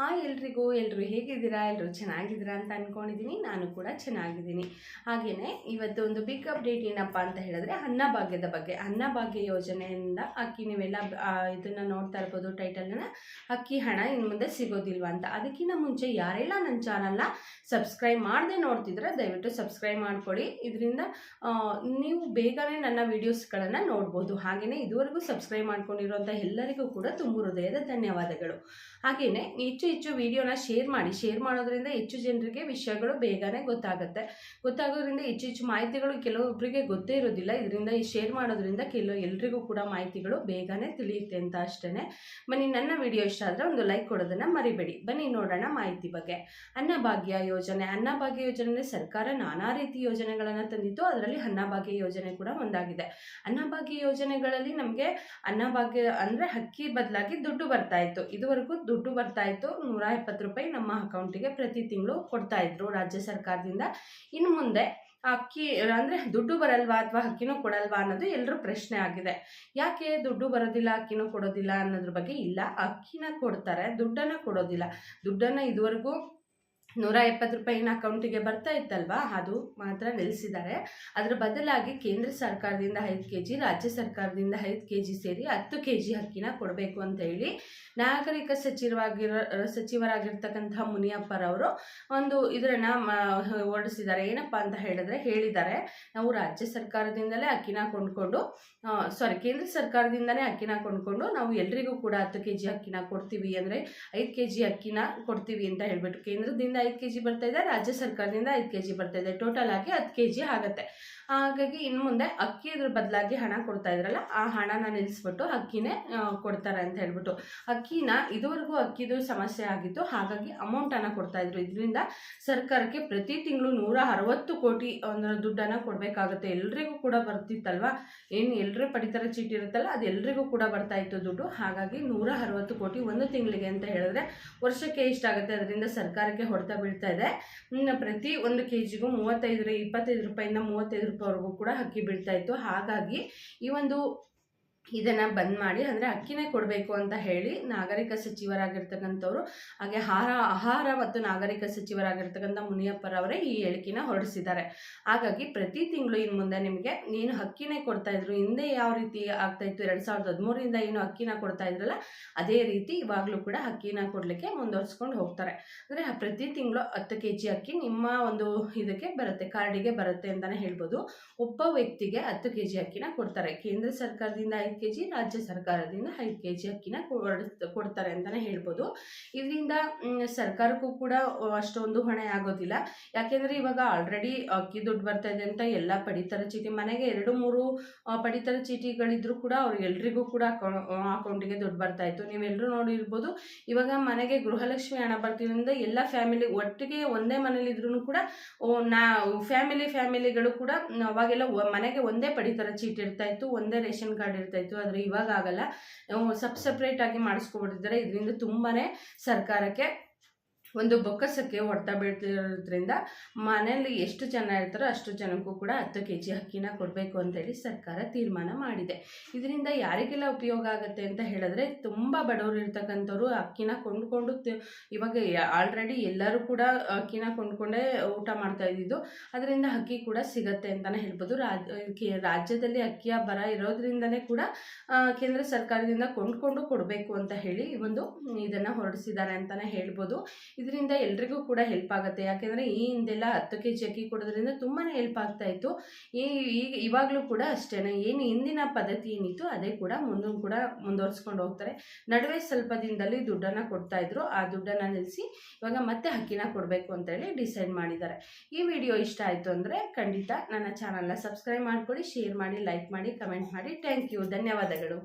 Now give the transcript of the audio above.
Hi ಎಲ್ರಿಗೂ ಎಲ್ಲರೂ ಹೇಗಿದ್ದೀರಾ? ಎಲ್ಲರೂ ಚೆನ್ನಾಗಿದ್ದೀರಾ ಅಂತ ಅಂದ್ಕೊಂಡಿದ್ದೀನಿ ನಾನು ಕೂಡ ಚೆನ್ನಾಗಿದ್ದೀನಿ. ಹಾಗೆಯೇ ಇವತ್ತು ಒಂದು ಬಿಗ್ ಅಪ್ಡೇಟ್ ಏನಪ್ಪ ಅಂತ ಹೇಳಿದ್ರೆ ಅನ್ನಭಾಗ್ಯದ ಬಗ್ಗೆ. ಅನ್ನಭಾಗ್ಯ ಯೋಜನೆಯಿಂದ ಅಕ್ಕಿ ನೀವೆಲ್ಲ ಇದನ್ನು ನೋಡ್ತಾ ಇರ್ಬೋದು ಟೈಟಲ್ನ ಅಕ್ಕಿ ಹಣ ಇನ್ನು ಮುಂದೆ ಸಿಗೋದಿಲ್ವ ಅಂತ. ಅದಕ್ಕಿಂತ ಮುಂಚೆ ಯಾರೆಲ್ಲ ನನ್ನ ಚಾನಲ್ನ ಸಬ್ಸ್ಕ್ರೈಬ್ ಮಾಡದೆ ನೋಡ್ತಿದ್ರೆ ದಯವಿಟ್ಟು ಸಬ್ಸ್ಕ್ರೈಬ್ ಮಾಡ್ಕೊಳ್ಳಿ. ಇದರಿಂದ ನೀವು ಬೇಗನೆ ನನ್ನ ವೀಡಿಯೋಸ್ಗಳನ್ನು ನೋಡ್ಬೋದು. ಹಾಗೆಯೇ ಇದುವರೆಗೂ ಸಬ್ಸ್ಕ್ರೈಬ್ ಮಾಡ್ಕೊಂಡಿರುವಂಥ ಎಲ್ಲರಿಗೂ ಕೂಡ ತುಂಬ ಹೃದಯದ ಧನ್ಯವಾದಗಳು. ಹಾಗೆಯೇ ಹೆಚ್ಚು ಹೆಚ್ಚು ವಿಡಿಯೋನ ಶೇರ್ ಮಾಡಿ. ಶೇರ್ ಮಾಡೋದ್ರಿಂದ ಹೆಚ್ಚು ಜನರಿಗೆ ವಿಷಯಗಳು ಬೇಗನೆ ಗೊತ್ತಾಗುತ್ತೆ. ಗೊತ್ತಾಗೋದ್ರಿಂದ ಹೆಚ್ಚು ಹೆಚ್ಚು ಮಾಹಿತಿಗಳು ಕೆಲವೊಬ್ಬರಿಗೆ ಗೊತ್ತೇ ಇರೋದಿಲ್ಲ. ಇದರಿಂದ ಈ ಶೇರ್ ಮಾಡೋದ್ರಿಂದ ಕೆಲವು ಎಲ್ರಿಗೂ ಕೂಡ ಮಾಹಿತಿಗಳು ಬೇಗನೆ ತಿಳಿಯುತ್ತೆ ಅಂತ ಅಷ್ಟೇ ಬನ್ನಿ, ನನ್ನ ವಿಡಿಯೋ ಇಷ್ಟ ಆದರೆ ಒಂದು ಲೈಕ್ ಕೊಡೋದನ್ನು ಮರಿಬೇಡಿ. ಬನ್ನಿ, ನೋಡೋಣ ಮಾಹಿತಿ ಬಗ್ಗೆ. ಅನ್ನಭಾಗ್ಯ ಯೋಜನೆ. ಅನ್ನಭಾಗ್ಯ ಯೋಜನೆ ಸರ್ಕಾರ ನಾನಾ ರೀತಿ ಯೋಜನೆಗಳನ್ನು ತಂದಿತ್ತು. ಅದರಲ್ಲಿ ಅನ್ನಭಾಗ್ಯ ಯೋಜನೆ ಕೂಡ ಒಂದಾಗಿದೆ. ಅನ್ನಭಾಗ್ಯ ಯೋಜನೆಗಳಲ್ಲಿ ನಮಗೆ ಅನ್ನಭಾಗ್ಯ ಅಂದರೆ ಹಕ್ಕಿ ಬದಲಾಗಿ ದುಡ್ಡು ಬರ್ತಾ ಇತ್ತು. ಇದುವರೆಗೂ ದುಡ್ಡು ಬರ್ತಾ ಇತ್ತು. ನೂರ ಎಪ್ಪತ್ತು ರೂಪಾಯಿ ನಮ್ಮ ಅಕೌಂಟಿಗೆ ಪ್ರತಿ ತಿಂಗಳು ಕೊಡ್ತಾ ಇದ್ರು ರಾಜ್ಯ ಸರ್ಕಾರದಿಂದ. ಇನ್ನು ಮುಂದೆ ಅಕ್ಕಿ, ಅಂದರೆ ದುಡ್ಡು ಬರಲ್ವಾ ಅಥವಾ ಅಕ್ಕಿನೂ ಕೊಡಲ್ವಾ ಅನ್ನೋದು ಎಲ್ಲರೂ ಪ್ರಶ್ನೆ ಆಗಿದೆ. ಯಾಕೆ ದುಡ್ಡು ಬರೋದಿಲ್ಲ, ಅಕ್ಕಿನೂ ಕೊಡೋದಿಲ್ಲ ಅನ್ನೋದ್ರ ಬಗ್ಗೆ ಇಲ್ಲ. ಅಕ್ಕಿನ ಕೊಡ್ತಾರೆ, ದುಡ್ಡನ್ನು ಕೊಡೋದಿಲ್ಲ. ದುಡ್ಡನ್ನು ಇದುವರೆಗೂ ನೂರ ಎಪ್ಪತ್ತು ರೂಪಾಯಿನ ಅಕೌಂಟಿಗೆ ಬರ್ತಾ ಇತ್ತಲ್ವಾ? ಅದು ಮಾತ್ರ ನಿಲ್ಲಿಸಿದ್ದಾರೆ. ಅದರ ಬದಲಾಗಿ ಕೇಂದ್ರ ಸರ್ಕಾರದಿಂದ ಐದು ಕೆ ಜಿ ರಾಜ್ಯ ಸರ್ಕಾರದಿಂದ ಐದು ಕೆ ಜಿ ಸೇರಿ ಹತ್ತು ಕೆ ಜಿ ಅಕ್ಕಿನ ಕೊಡಬೇಕು ಅಂತ ಹೇಳಿ ನಾಗರಿಕ ಸಚಿವರಾಗಿರೋ, ಸಚಿವರಾಗಿರ್ತಕ್ಕಂಥ ಮುನಿಯಪ್ಪರವರು ಒಂದು ಇದನ್ನು ಹೊರಡಿಸಿದ್ದಾರೆ. ಏನಪ್ಪ ಅಂತ ಹೇಳಿದ್ರೆ ಹೇಳಿದ್ದಾರೆ, ನಾವು ರಾಜ್ಯ ಸರ್ಕಾರದಿಂದಲೇ ಅಕ್ಕಿನ ಕೊಂಡ್ಕೊಂಡು ಸಾರಿ ಕೇಂದ್ರ ಸರ್ಕಾರದಿಂದಲೇ ಅಕ್ಕಿನ ಕೊಂಡ್ಕೊಂಡು ನಾವು ಎಲ್ರಿಗೂ ಕೂಡ ಹತ್ತು ಕೆ ಜಿ ಅಕ್ಕಿನ ಕೊಡ್ತೀವಿ ಅಂದರೆ ಐದು ಕೆ ಜಿ ಅಕ್ಕಿನ ಕೊಡ್ತೀವಿ ಅಂತ ಹೇಳ್ಬಿಟ್ಟು ಕೇಂದ್ರದಿಂದ ಐದು ಕೆ ಜಿ ಬರ್ತಾ ಇದೆ, ರಾಜ್ಯ ಸರ್ಕಾರದಿಂದ ಐದು ಕೆ ಜಿ ಬರ್ತಾ ಇದೆ. ಟೋಟಲ್ ಆಗಿ ಹತ್ತು ಕೆ ಜಿ ಆಗುತ್ತೆ. ಹಾಗಾಗಿ ಇನ್ನು ಮುಂದೆ ಅಕ್ಕಿ ಇದ್ರ ಬದಲಾಗಿ ಹಣ ಕೊಡ್ತಾ ಇದ್ರಲ್ಲ, ಆ ಹಣನ ನಿಲ್ಲಿಸ್ಬಿಟ್ಟು ಅಕ್ಕಿನೇ ಕೊಡ್ತಾರೆ ಅಂತ ಹೇಳ್ಬಿಟ್ಟು. ಅಕ್ಕಿನ ಇದುವರೆಗೂ ಅಕ್ಕಿದು ಸಮಸ್ಯೆ ಆಗಿತ್ತು. ಹಾಗಾಗಿ ಅಮೌಂಟನ್ನು ಕೊಡ್ತಾ ಇದ್ರು. ಇದರಿಂದ ಸರ್ಕಾರಕ್ಕೆ ಪ್ರತಿ ತಿಂಗಳು ನೂರ ಅರವತ್ತು ಕೋಟಿ ಅಂದ್ರೆ ದುಡ್ಡನ್ನು ಕೊಡಬೇಕಾಗುತ್ತೆ. ಎಲ್ರಿಗೂ ಕೂಡ ಬರ್ತಿತ್ತಲ್ವ? ಏನು ಎಲ್ಲರೂ ಪಡಿತರ ಚೀಟಿ ಇರುತ್ತಲ್ಲ, ಅದು ಎಲ್ರಿಗೂ ಕೂಡ ಬರ್ತಾ ಇತ್ತು ದುಡ್ಡು. ಹಾಗಾಗಿ ನೂರ ಅರವತ್ತು ಕೋಟಿ ಒಂದು ತಿಂಗಳಿಗೆ ಅಂತ ಹೇಳಿದ್ರೆ ವರ್ಷಕ್ಕೆ ಎಷ್ಟಾಗುತ್ತೆ ಅದರಿಂದ ಸರ್ಕಾರಕ್ಕೆ ಹೊಡೆತ ಬೀಳ್ತಾ ಇದೆ. ಪ್ರತಿ ಒಂದು ಕೆ ಜಿಗೂ ಮೂವತ್ತೈದು ಇಪ್ಪತ್ತೈದು ರೂಪಾಯಿಂದ ಮೂವತ್ತೈದು ರೂಪಾಯಿವರೆಗೂ ಕೂಡ ಅಕ್ಕಿ ಬೀಳ್ತಾ ಇತ್ತು. ಹಾಗಾಗಿ ಈ ಒಂದು ಇದನ್ನು ಬಂದ್ ಮಾಡಿ, ಅಂದರೆ ಅಕ್ಕಿನೇ ಕೊಡಬೇಕು ಅಂತ ಹೇಳಿ ನಾಗರಿಕ ಸಚಿವರಾಗಿರ್ತಕ್ಕಂಥವ್ರು, ಹಾಗೆ ಆಹಾರ ಆಹಾರ ಮತ್ತು ನಾಗರಿಕ ಸಚಿವರಾಗಿರ್ತಕ್ಕಂಥ ಮುನಿಯಪ್ಪರವರೇ ಈ ಹೇಳಿಕೆನ ಹೊರಡಿಸಿದ್ದಾರೆ. ಹಾಗಾಗಿ ಪ್ರತಿ ತಿಂಗಳು ಇನ್ನು ಮುಂದೆ ನಿಮಗೆ, ನೀನು ಅಕ್ಕಿನೇ ಕೊಡ್ತಾ ಇದ್ರು, ಹಿಂದೆ ಯಾವ ರೀತಿ ಆಗ್ತಾ ಇತ್ತು ಎರಡು ಸಾವಿರದ ಹದಿಮೂರಿಂದ ಏನು ಅಕ್ಕಿನ ಕೊಡ್ತಾ ಇದ್ರಲ್ಲ, ಅದೇ ರೀತಿ ಇವಾಗಲೂ ಕೂಡ ಅಕ್ಕಿನ ಕೊಡಲಿಕ್ಕೆ ಮುಂದುವರ್ಸ್ಕೊಂಡು ಹೋಗ್ತಾರೆ. ಅಂದರೆ ಪ್ರತಿ ತಿಂಗಳು ಹತ್ತು ಕೆ ಜಿ ಅಕ್ಕಿ ನಿಮ್ಮ ಒಂದು ಇದಕ್ಕೆ ಬರುತ್ತೆ, ಕಾರ್ಡಿಗೆ ಬರುತ್ತೆ ಅಂತಲೇ ಹೇಳ್ಬೋದು. ಒಬ್ಬ ವ್ಯಕ್ತಿಗೆ ಹತ್ತು ಕೆ ಜಿ ಅಕ್ಕಿನ ಕೊಡ್ತಾರೆ. ಕೇಂದ್ರ ಸರ್ಕಾರದಿಂದ ಕೆ ಜಿ ರಾಜ್ಯ ಸರ್ಕಾರದಿಂದ ಐದು ಕೆ ಜಿ ಅಕ್ಕಿನ ಕೊಡ್ತಾರೆ ಅಂತಲೇ ಹೇಳ್ಬೋದು. ಇದರಿಂದ ಸರ್ಕಾರಕ್ಕೂ ಕೂಡ ಅಷ್ಟೊಂದು ಹೊಣೆ ಆಗೋದಿಲ್ಲ. ಯಾಕೆಂದರೆ ಇವಾಗ ಆಲ್ರೆಡಿ ಅಕ್ಕಿ ದುಡ್ಡು ಬರ್ತಾ ಇದೆ ಅಂತ ಎಲ್ಲ ಪಡಿತರ. ಚೀಟಿ ಮನೆಗೆ ಎರಡು, ಮೂರು ಪಡಿತರ ಚೀಟಿಗಳಿದ್ರು ಕೂಡ ಎಲ್ರಿಗೂ ಕೂಡ ಅಕೌಂಟಿಗೆ ದುಡ್ಡು ಬರ್ತಾ ಇತ್ತು. ನೀವೆಲ್ಲರೂ ನೋಡಿರ್ಬೋದು, ಇವಾಗ ಮನೆಗೆ ಗೃಹಲಕ್ಷ್ಮಿ ಹಣ ಬರ್ತಿರೋದ್ರಿಂದ ಎಲ್ಲ ಫ್ಯಾಮಿಲಿ ಒಟ್ಟಿಗೆ ಒಂದೇ ಮನೇಲಿ ಇದ್ರೂ ಕೂಡ ನಾ, ಫ್ಯಾಮಿಲಿ, ಫ್ಯಾಮಿಲಿಗಳು ಕೂಡ ಅವಾಗೆಲ್ಲ ಮನೆಗೆ ಒಂದೇ ಪಡಿತರ. ಚೀಟಿ ಇರ್ತಾ ಇತ್ತು, ಒಂದೇ ರೇಷನ್ ಕಾರ್ಡ್ ಇರ್ತಾ ಇತ್ತು. ಆದರೆ ಇವಾಗ ಆಗಲ್ಲ. ಸಪ್ ಸಪ್ರೇಟ್ ಆಗಿ ಮಾಡಿಸ್ಕೊಬಿಟ್ಟಿದ್ದಾರೆ. ಇದರಿಂದ ತುಂಬಾ ಸರ್ಕಾರಕ್ಕೆ ಒಂದು ಬೊಕ್ಕಸಕ್ಕೆ ಹೊಡ್ತಾ ಬೀಳ್ತಿರೋದ್ರಿಂದ ಮನೆಯಲ್ಲಿ ಎಷ್ಟು ಜನ ಇರ್ತಾರೋ ಅಷ್ಟು ಜನಕ್ಕೂ ಕೂಡ ಹತ್ತು ಕೆ ಜಿ ಅಕ್ಕಿನ ಕೊಡಬೇಕು ಅಂತೇಳಿ ಸರ್ಕಾರ ತೀರ್ಮಾನ ಮಾಡಿದೆ. ಇದರಿಂದ ಯಾರಿಗೆಲ್ಲ ಉಪಯೋಗ ಆಗುತ್ತೆ ಅಂತ ಹೇಳಿದ್ರೆ ತುಂಬ ಬಡವರು ಇರ್ತಕ್ಕಂಥವ್ರು ಅಕ್ಕಿನ ಕೊಂಡ್ಕೊಂಡು ಇವಾಗ ಆಲ್ರೆಡಿ ಎಲ್ಲರೂ ಕೂಡ ಅಕ್ಕಿನ ಕೊಂಡ್ಕೊಂಡೇ ಊಟ ಮಾಡ್ತಾ ಇದ್ದಿದ್ದು. ಅದರಿಂದ ಅಕ್ಕಿ ಕೂಡ ಸಿಗತ್ತೆ ಅಂತಲೇ ಹೇಳ್ಬೋದು. ರಾಜ್ಯದಲ್ಲಿ ಅಕ್ಕಿಯ ಬರ ಇರೋದ್ರಿಂದಲೇ ಕೂಡ ಕೇಂದ್ರ ಸರ್ಕಾರದಿಂದ ಕೊಂಡ್ಕೊಂಡು ಕೊಡಬೇಕು ಅಂತ ಹೇಳಿ ಒಂದು ಇದನ್ನು ಹೊರಡಿಸಿದ್ದಾರೆ ಅಂತಲೇ ಹೇಳ್ಬೋದು. ಇದರಿಂದ ಎಲ್ರಿಗೂ ಕೂಡ ಹೆಲ್ಪ್ ಆಗುತ್ತೆ. ಯಾಕೆಂದರೆ ಈ ಹಿಂದೆಲ್ಲ ಹತ್ತು ಕೆ ಜಿ ಅಕ್ಕಿ ಕೊಡೋದ್ರಿಂದ ತುಂಬಾ ಹೆಲ್ಪ್ ಆಗ್ತಾ ಇತ್ತು. ಈ ಈಗ ಇವಾಗಲೂ ಕೂಡ ಅಷ್ಟೇ ಏನು ಹಿಂದಿನ ಪದ್ಧತಿ ಏನಿತ್ತು, ಅದೇ ಕೂಡ ಮುಂದೂ ಕೂಡ ಮುಂದುವರ್ಸ್ಕೊಂಡು ಹೋಗ್ತಾರೆ. ನಡುವೆ ಸ್ವಲ್ಪ ದಿನದಲ್ಲಿ ದುಡ್ಡನ್ನು ಕೊಡ್ತಾ ಇದ್ರು. ಆ ದುಡ್ಡನ್ನು ನಿಲ್ಲಿಸಿ ಇವಾಗ ಮತ್ತೆ ಅಕ್ಕಿನ ಕೊಡಬೇಕು ಅಂತೇಳಿ ಡಿಸೈಡ್ ಮಾಡಿದ್ದಾರೆ. ಈ ವಿಡಿಯೋ ಇಷ್ಟ ಆಯಿತು ಅಂದರೆ ಖಂಡಿತ ನನ್ನ ಚಾನಲ್ನ ಸಬ್ಸ್ಕ್ರೈಬ್ ಮಾಡ್ಕೊಳ್ಳಿ, ಶೇರ್ ಮಾಡಿ, ಲೈಕ್ ಮಾಡಿ, ಕಮೆಂಟ್ ಮಾಡಿ. Thank you. ಧನ್ಯವಾದಗಳು.